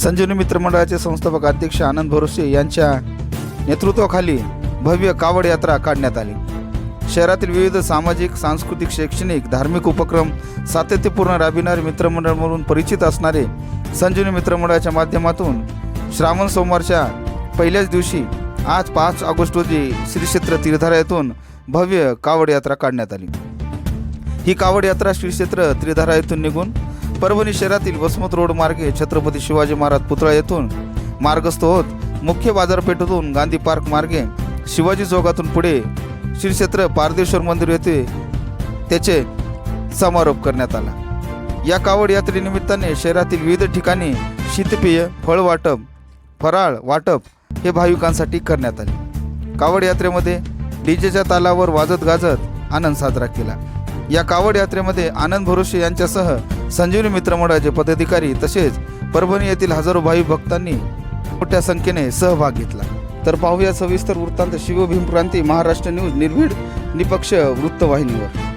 संजीवनी मित्रमंडळाचे संस्थापक अध्यक्ष आनंद भरोसे यांच्या नेतृत्वाखाली भव्य कावड यात्रा काढण्यात आली. शहरातील विविध सामाजिक सांस्कृतिक शैक्षणिक धार्मिक उपक्रम सातत्यपूर्ण राबिणारे मित्रमंडळ म्हणून परिचित असणारे संजीवनी मित्रमंडळाच्या माध्यमातून श्रावण सोमवारच्या पहिल्याच दिवशी आज पाच ऑगस्ट रोजी श्री क्षेत्र तीर्थारा येथून भव्य कावड यात्रा काढण्यात आली. ही कावड यात्रा श्री क्षेत्र त्रिधारा येथून निघून परभणी शहरातील वसमत रोड मार्गे छत्रपती शिवाजी महाराज पुतळा येथून मार्गस्थ होत मुख्य बाजारपेठेतून गांधी पार्क मार्गे शिवाजी चौकातून पुढे श्री क्षेत्र पारदेश्वर मंदिर येथे त्याचे समारोप करण्यात आला. या कावड यात्रेनिमित्ताने शहरातील विविध ठिकाणी शीतपेय फळ वाटप फराळ वाटप हे भाविकांसाठी करण्यात आले. कावड यात्रेमध्ये डीजेच्या तालावर वाजत गाजत आनंद साजरा केला. या कावड यात्रेमध्ये आनंद भरोसे यांच्यासह संजीवनी मित्रमंडळाचे पदाधिकारी तसेच परभणी येथील हजारो भावी भक्तांनी मोठ्या संख्येने सहभाग घेतला. तर पाहूया सविस्तर वृत्तांत. शिवभीम क्रांती महाराष्ट्र न्यूज निर्भीड निपक्ष वृत्तवाहिनीवर.